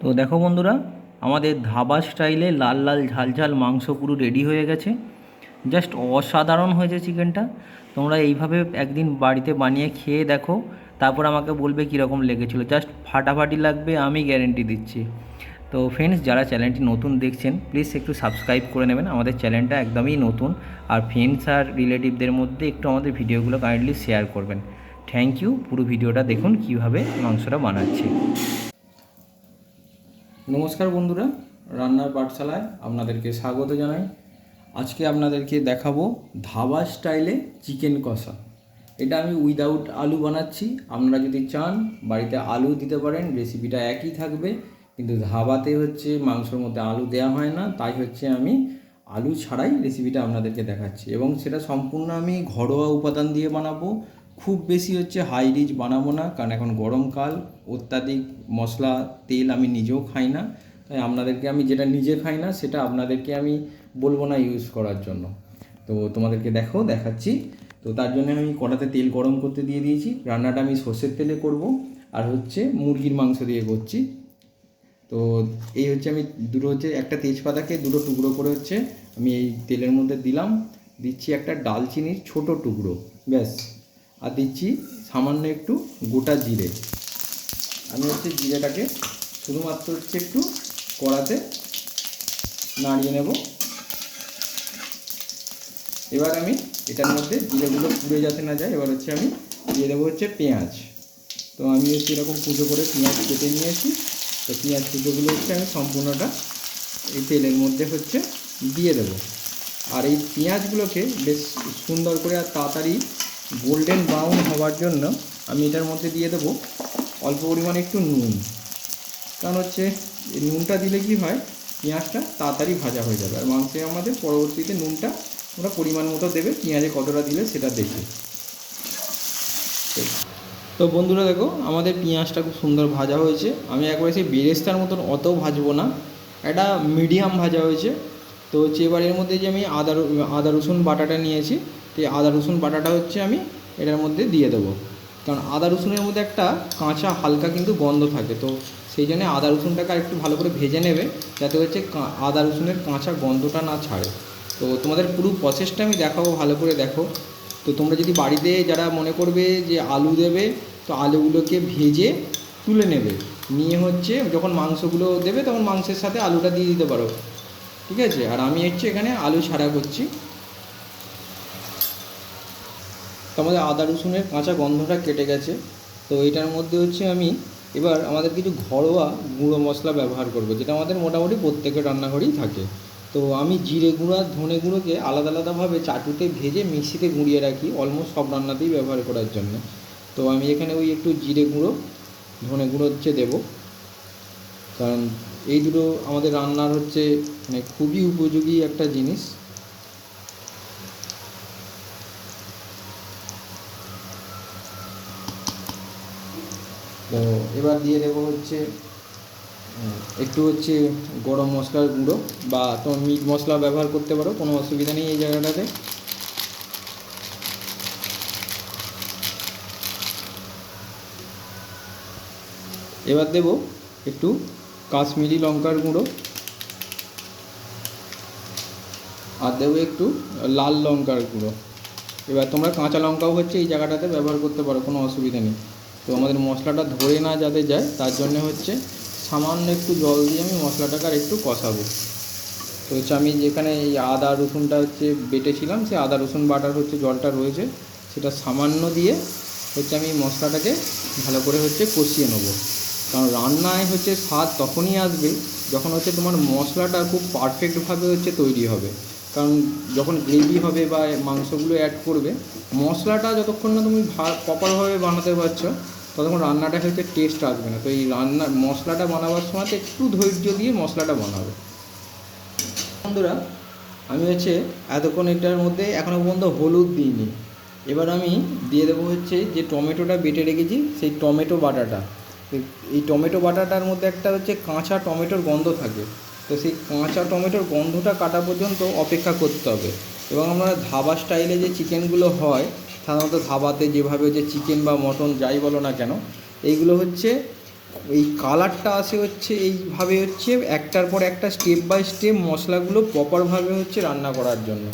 তো দেখো বন্ধুরা, আমাদের ধাবা স্টাইলে লাল লাল ঝাল ঝাল মাংস পুরো রেডি হয়ে গেছে। জাস্ট অসাধারণ হয়েছে চিকেনটা তোমরা এইভাবে একদিন বাড়িতে বানিয়ে খেয়ে দেখো, তারপর আমাকে বলবে কীরকম লেগেছিলো। জাস্ট ফাটাফাটি লাগবে, আমি গ্যারেন্টি দিচ্ছি। তো ফ্রেন্ডস যারা চ্যানেলটি নতুন দেখছেন প্লিজ একটু সাবস্ক্রাইব করে নেবেন। আমাদের চ্যানেলটা একদমই নতুন। আর ফ্রেন্ডস আর রিলেটিভদের মধ্যে একটু আমাদের ভিডিওগুলো কাইন্ডলি শেয়ার করবেন। থ্যাংক ইউ পুরো ভিডিওটা দেখুন, কীভাবে মাংসটা বানাচ্ছি। নমস্কার বন্ধুরা, রান্নার পাঠশালায় আপনাদেরকে স্বাগত জানাই। আজকে আপনাদেরকে দেখাবো ধাবা স্টাইলে চিকেন কষা। এটা আমি উইদাউট আলু বানাচ্ছি। আপনারা যদি চান, বাড়িতে আলু দিতে পারেন রেসিপিটা একই থাকবে, কিন্তু ধাবাতে হচ্ছে মাংসর মধ্যে আলু দেওয়া হয় না, তাই হচ্ছে আমি আলু ছাড়াই রেসিপিটা আপনাদেরকে দেখাচ্ছি। এবং সেটা সম্পূর্ণ আমি ঘরোয়া উপাদান দিয়ে বানাবো। খুব বেশি হচ্ছে হাই রিচ বানাবো না, কারণ এখন গরমকাল অত্যাধিক মশলা, তেল আমি নিজেও খাই না। তাই আপনাদেরকে আমি যেটা নিজে খাই না, সেটা আপনাদেরকে আমি বলব না ইউজ করার জন্য। তো তোমাদেরকে দেখো, দেখাচ্ছি। তো তার জন্য আমি কড়াতে তেল গরম করতে দিয়ে দিয়েছি। রান্নাটা আমি সর্ষের তেলে করব। আর হচ্ছে মুরগির মাংস দিয়ে করছি। তো এই হচ্ছে আমি দুটো হচ্ছে একটা তেজপাতাকে দুটো টুকরো করে হচ্ছে আমি এই তেলের মধ্যে দিলাম। দিচ্ছি একটা ডালচিনির ছোট টুকরো, ব্যাস। আর দিচ্ছি সামান্য একটু গোটা জিরে। আমি হচ্ছে জিরেটাকে শুধুমাত্র হচ্ছে একটু কড়াতে নাড়িয়ে নেব। এবার আমি এটার মধ্যে জিরেগুলো পুড়ে যাতে না যায়, এবার হচ্ছে আমি দিয়ে দেবো হচ্ছে পেঁয়াজ। তো আমি হচ্ছে এরকম কুচো করে পেঁয়াজ কেটে নিয়েছি। তো পেঁয়াজ কুচোগুলো হচ্ছে আমি সম্পূর্ণটা এই তেলের মধ্যে হচ্ছে দিয়ে দেবো। আর এই পেঁয়াজগুলোকে বেশ সুন্দর করে আর তাড়াতাড়ি গোল্ডেন ব্রাউন হওয়ার জন্য আমি এটার মধ্যে দিয়ে দেবো অল্প পরিমাণে একটু নুন। কারণ হচ্ছে নুনটা দিলে কি হয়, পেঁয়াজটা তাড়াতাড়ি ভাজা হয়ে যাবে। আর মাংসে আমাদের পরবর্তীতে নুনটা ওরা পরিমাণ মতো দেবে, পেঁয়াজে কতটা দিলে সেটা দেখে তো বন্ধুরা দেখো, আমাদের পেঁয়াজটা খুব সুন্দর ভাজা হয়েছে। আমি একবার সেই বেরেস্তার মতন অত ভাজবো না। একটা মিডিয়াম ভাজা হয়েছে। তো হচ্ছে এবার এর মধ্যে যে আমি আদা আদা রসুন বাটাটা নিয়েছি, তো আদা রসুন বাটাটা হচ্ছে আমি এটার মধ্যে দিয়ে দেবো। কারণ আদা রসুনের মধ্যে একটা কাঁচা হালকা কিন্তু গন্ধ থাকে, তো সেই জন্য আদা রসুনটাকে একটু ভালো করে ভেজে নেবে, যাতে হচ্ছে আদা রসুনের কাঁচা গন্ধটা না ছাড়ে। তো তোমাদের পুরো প্রসেসটা আমি দেখাবো ভালো করে দেখো। তো তোমরা যদি বাড়িতে যারা মনে করবে যে আলু দেবে, তো আলুগুলোকে ভেজে তুলে নেবে। নিয়ে হচ্ছে যখন মাংসগুলো দেবে, তখন মাংসের সাথে আলুটা দিয়ে দিতে পারো। ঠিক আছে? আর আমি হচ্ছে এখানে আলু ছাড়া করছি। তো আমাদের আদা রসুনের কাঁচা গন্ধটা কেটে গেছে। তো এটার মধ্যে হচ্ছে আমি এবার আমাদের কিছু ঘরোয়া গুঁড়ো মশলা ব্যবহার করব, যেটা আমাদের মোটামুটি প্রত্যেকের রান্নাঘরেই থাকে। তো আমি জিরে গুঁড়ো আর ধনে গুঁড়োকে আলাদা আলাদাভাবে চাটুতে ভেজে মিক্সিতে গুঁড়িয়ে রাখি অলমোস্ট সব রান্নাতেই ব্যবহার করার জন্য। তো আমি এখানে ওই একটু জিরে গুঁড়ো, ধনে গুঁড়ো হচ্ছে দেবো। কারণ এই দুটো আমাদের রান্নার হচ্ছে মানে খুবই উপযোগী একটা জিনিস। তো এবার দিয়ে দেবো হচ্ছে একটু হচ্ছে গরম মশলার গুঁড়ো বা তোমার মিট মশলা ব্যবহার করতে পারো, কোনো অসুবিধা নেই এই জায়গাটাতে। এবার দেবো একটু কাশ্মীরি লঙ্কার গুঁড়ো। আর দেবো একটু লাল লঙ্কার গুঁড়ো। এবার তোমরা কাঁচা লঙ্কাও হচ্ছে এই জায়গাটাতে ব্যবহার করতে পারো, কোনো অসুবিধা নেই। তো আমাদের মশলাটা ধরে না যাতে যায়, তার জন্য হচ্ছে সামান্য একটু জল দিয়ে আমি মশলাটাকে আর একটু কষাবো। তো হচ্ছে আমি যেখানে এই আদা, রসুনটা হচ্ছে বেটেছিলাম, সেই আদা, রসুন বাটার হচ্ছে জলটা রয়েছে, সেটা সামান্য দিয়ে হচ্ছে আমি মশলাটাকে ভালো করে হচ্ছে কষিয়ে নেব। কারণ রান্নায় হচ্ছে স্বাদ তখনই আসবে যখন হচ্ছে তোমার মশলাটা খুব পারফেক্টভাবে হচ্ছে তৈরি হবে। কারণ যখন গ্রেভি হবে বা মাংসগুলো অ্যাড করবে, মশলাটা যতক্ষণ না তুমি প্রপারভাবে বানাতে পারছ, ততক্ষণ রান্নাটা হচ্ছে টেস্ট আসবে না। তো এই রান্না, মশলাটা বানাবার সময় একটু ধৈর্য দিয়ে মশলাটা বানাবে। বন্ধুরা, আমি হচ্ছে এতক্ষণ এটার মধ্যে এখনও পর্যন্ত হলুদ দিইনি। এবার আমি দিয়ে দেবো হচ্ছে যে টমেটোটা বেটে রেখেছি, সেই টমেটো বাটাটা। এই টমেটো বাটাটার মধ্যে একটা হচ্ছে কাঁচা টমেটোর গন্ধ থাকে। তো সেই কাঁচা টমেটোর গন্ধটা কাটা পর্যন্ত অপেক্ষা করতে হবে। এবং আমরা ধাবা স্টাইলে যে চিকেনগুলো হয়, সাধারণত ধাবাতে যেভাবে যে চিকেন বা মটন যাই বলো না কেন, এইগুলো হচ্ছে, এই কালারটা আসে হচ্ছে এইভাবে হচ্ছে একটার পর একটা স্টেপ বাই স্টেপ মশলাগুলো প্রপারভাবে হচ্ছে রান্না করার জন্য।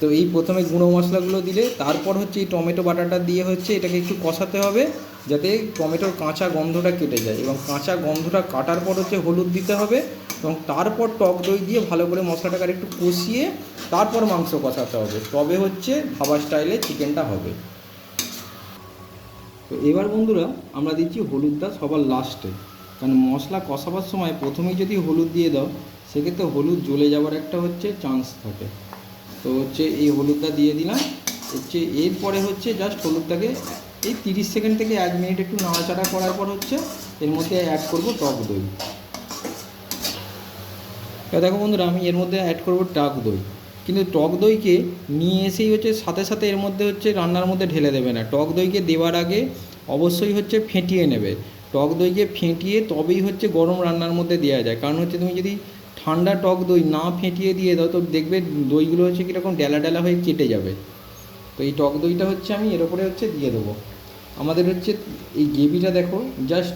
তো এই প্রথমে গুঁড়ো মশলাগুলো দিলে, তারপর হচ্ছে এই টমেটো বাটাটা দিয়ে হচ্ছে এটাকে একটু কষাতে হবে। যাতে টমেটোর কাঁচা গন্ধটা কেটে যায় এবং কাঁচা গন্ধটা কাটার পর হচ্ছে হলুদ দিতে হবে এবং তারপর টক দই দিয়ে ভালো করে মশলাটাকে একটু কষিয়ে তারপর মাংস কষাতে হবে। তবে হচ্ছে ধাবা স্টাইলে চিকেনটা হবে। তো এবার বন্ধুরা আমরা দিচ্ছি হলুদটা সবার লাস্টে। কারণ মশলা কষাবার সময় প্রথমেই যদি হলুদ দিয়ে দাও, সেক্ষেত্রে হলুদ জ্বলে যাওয়ার একটা হচ্ছে চান্স থাকে। তো হচ্ছে এই হলুদটা দিয়ে দিলাম। হচ্ছে এরপরে হচ্ছে জাস্ট হলুদটাকে এই তিরিশ সেকেন্ড থেকে এক মিনিট একটু নাড়াচাড়া করার পর হচ্ছে এর মধ্যে অ্যাড করব টক দই। দেখো বন্ধুরা, আমি এর মধ্যে অ্যাড করব টক দই। কিন্তু টক দইকে নিয়ে এসেই হচ্ছে সাথে সাথে এর মধ্যে হচ্ছে রান্নার মধ্যে ঢেলে দেবে না। টক দইকে দেওয়ার আগে অবশ্যই হচ্ছে ফেটিয়ে নেবে। টক দইকে ফেটিয়ে তবেই হচ্ছে গরম রান্নার মধ্যে দেওয়া যায়। কারণ হচ্ছে তুমি যদি ঠান্ডা টক দই না ফেটিয়ে দিয়ে দাও, তো দেখবে দইগুলো হচ্ছে কীরকম ডেলা ডেলা হয়ে কেটে যাবে। তো এই টক দইটা হচ্ছে আমি এর উপরে হচ্ছে দিয়ে দেবো। আমাদের হচ্ছে এই গেবিটা দেখো জাস্ট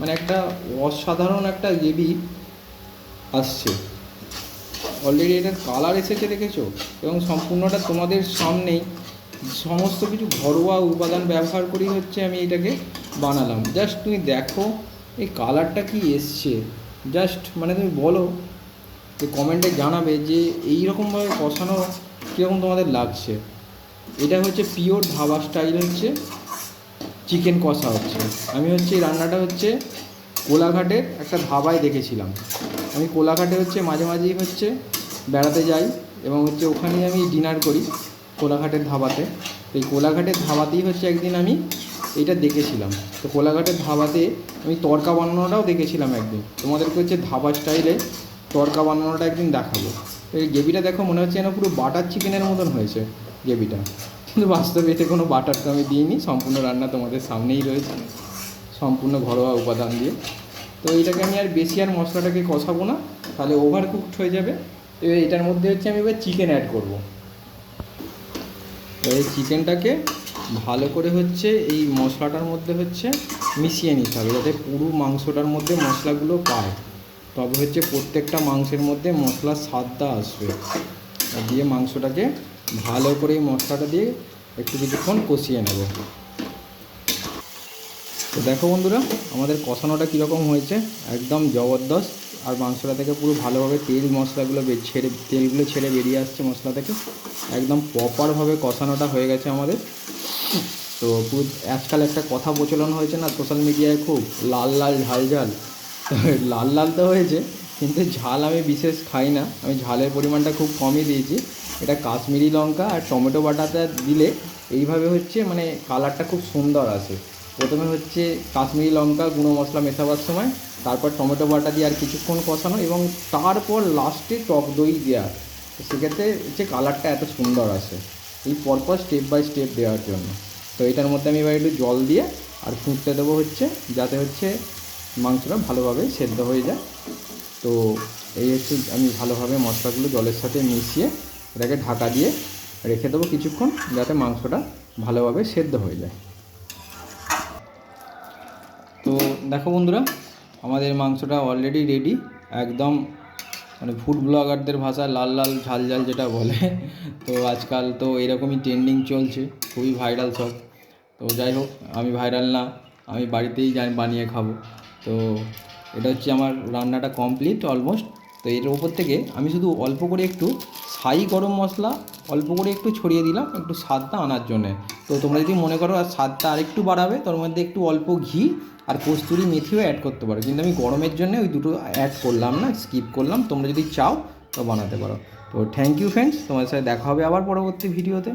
মানে একটা অসাধারণ একটা গ্রেভি আসছে। অলরেডি এটার কালার এসেছে দেখেছ? এবং সম্পূর্ণটা তোমাদের সামনেই সমস্ত কিছু ঘরোয়া উপাদান ব্যবহার করেই হচ্ছে আমি এটাকে বানালাম। জাস্ট তুমি দেখো, এই কালারটা কি এসছে? জাস্ট মানে তুমি বলো, যে কমেন্টে জানাবে যে এই রকমভাবে কষানো কীরকম তোমাদের লাগছে। এটা হচ্ছে পিওর ধাবা স্টাইল হচ্ছে। চিকেন কষা হচ্ছে। আমি হচ্ছে এই রান্নাটা হচ্ছে কোলাঘাটের একটা ধাবায় দেখেছিলাম। আমি কোলাঘাটে হচ্ছে মাঝে মাঝেই হচ্ছে বেড়াতে যাই এবং হচ্ছে ওখানেই আমি ডিনার করি কোলাঘাটের ধাবাতে। এই কোলাঘাটের ধাবাতেই হচ্ছে একদিন আমি এটা দেখেছিলাম। তো কোলাঘাটের ধাবাতে আমি তরকা বানানোটাও দেখেছিলাম একদিন। তোমাদেরকে হচ্ছে ধাবা স্টাইলে তরকা বানানোটা একদিন দেখাবো। এই গ্রেভিটা দেখো মনে হচ্ছে যেন পুরো বাটার চিকেনের মতন হয়েছে গ্রেভিটা। কিন্তু বাস্তবে এতে কোনো বাটার তো আমি দিইনি, সম্পূর্ণ রান্না তোমাদের সামনেই রয়েছে। সম্পূর্ণ ঘরোয়া উপাদান দিয়ে। তো এইটাকে আমি আর বেশি আর মশলাটাকে কষাবো না, তাহলে ওভার কুকড হয়ে যাবে। এবার এটার মধ্যে হচ্ছে আমি এবার চিকেন অ্যাড করব। এই চিকেনটাকে ভালো করে হচ্ছে এই মশলাটার মধ্যে হচ্ছে মিশিয়ে নিতে হবে, যাতে পুরো মাংসটার মধ্যে মশলাগুলো পায়। তবে হচ্ছে প্রত্যেকটা মাংসের মধ্যে মশলার স্বাদটা আসবে। দিয়ে মাংসটাকে ভালো করে মশলাটা দিয়ে একটু কিছুক্ষণ কষিয়ে নেব। তো দেখো বন্ধুরা, আমাদের কষানোটা কীরকম হয়েছে? একদম জবরদস্ত। আর মাংসটা থেকে পুরো ভালোভাবে তেল মশলাগুলো ছেড়ে তেলগুলো ছেড়ে বেরিয়ে আসছে মশলা থেকে। একদম প্রপারভাবে কষানোটা হয়ে গেছে আমাদের। তো পুরো আজকাল একটা কথা প্রচলন হয়েছে না সোশ্যাল মিডিয়ায় খুব লাল লাল ঝাল ঝাল। লাল লাল তো হয়েছে। কিন্তু ঝাল আমি বিশেষ খাই না। আমি ঝালের পরিমাণটা খুব কমই দিয়েছি। এটা কাশ্মীরি লঙ্কা আর টমেটো বাটাটা দিলে এইভাবে হচ্ছে মানে কালারটা খুব সুন্দর আসে। প্রথমে হচ্ছে কাশ্মীরি লঙ্কা, গুঁড়ো মশলা মেশাবার সময়, তারপর টমেটো বাটা দিয়ে আর কিছুক্ষণ কষানো এবং তারপর লাস্টে টক দই দেওয়া সেক্ষেত্রে হচ্ছে কালারটা এত সুন্দর আসে। এই পরপর স্টেপ বাই স্টেপ দেওয়ার জন্য। তো এটার মধ্যে আমি এবার একটু জল দিয়ে আর ফুটতে দেবো হচ্ছে, যাতে হচ্ছে মাংসটা ভালোভাবে সেদ্ধ হয়ে যায়। তো এই হচ্ছে আমি ভালোভাবে মশলাগুলো জলের সাথে মিশিয়ে এটাকে ঢাকা দিয়ে রেখে দেবো কিছুক্ষণ যাতে মাংসটা ভালোভাবে সেদ্ধ হয়ে যায়। তো দেখো বন্ধুরা, আমাদের মাংসটা অলরেডি রেডি একদম মানে ফুড ব্লগারদের ভাষায় লাল লাল ঝাল ঝাল যেটা বলে। তো আজকাল তো এরকমই ট্রেন্ডিং চলছে, খুবই ভাইরাল সব। তো যাই হোক, আমি ভাইরাল না, আমি বাড়িতেই বানিয়ে খাব। তো এটা হচ্ছে আমার রান্নাটা কমপ্লিট অলমোস্ট তো এর ওপর থেকে আমি শুধু অল্প করে একটু ছাই গরম মশলা, অল্প করে একটু ছড়িয়ে দিলাম, একটু স্বাদটা আনার জন্যে। তো তোমরা যদি মনে করো আর স্বাদটা আরেকটু বাড়াবে, তোর মধ্যে একটু অল্প ঘি আর কস্তুরি মেথিও অ্যাড করতে পারো। কিন্তু আমি গরমের জন্য ওই দুটো অ্যাড করলাম না স্কিপ করলাম। তোমরা যদি চাও, তো বানাতে পারো। তো থ্যাংক ইউ ফ্রেন্ডস তোমাদের সাথে দেখা হবে আবার পরবর্তী ভিডিওতে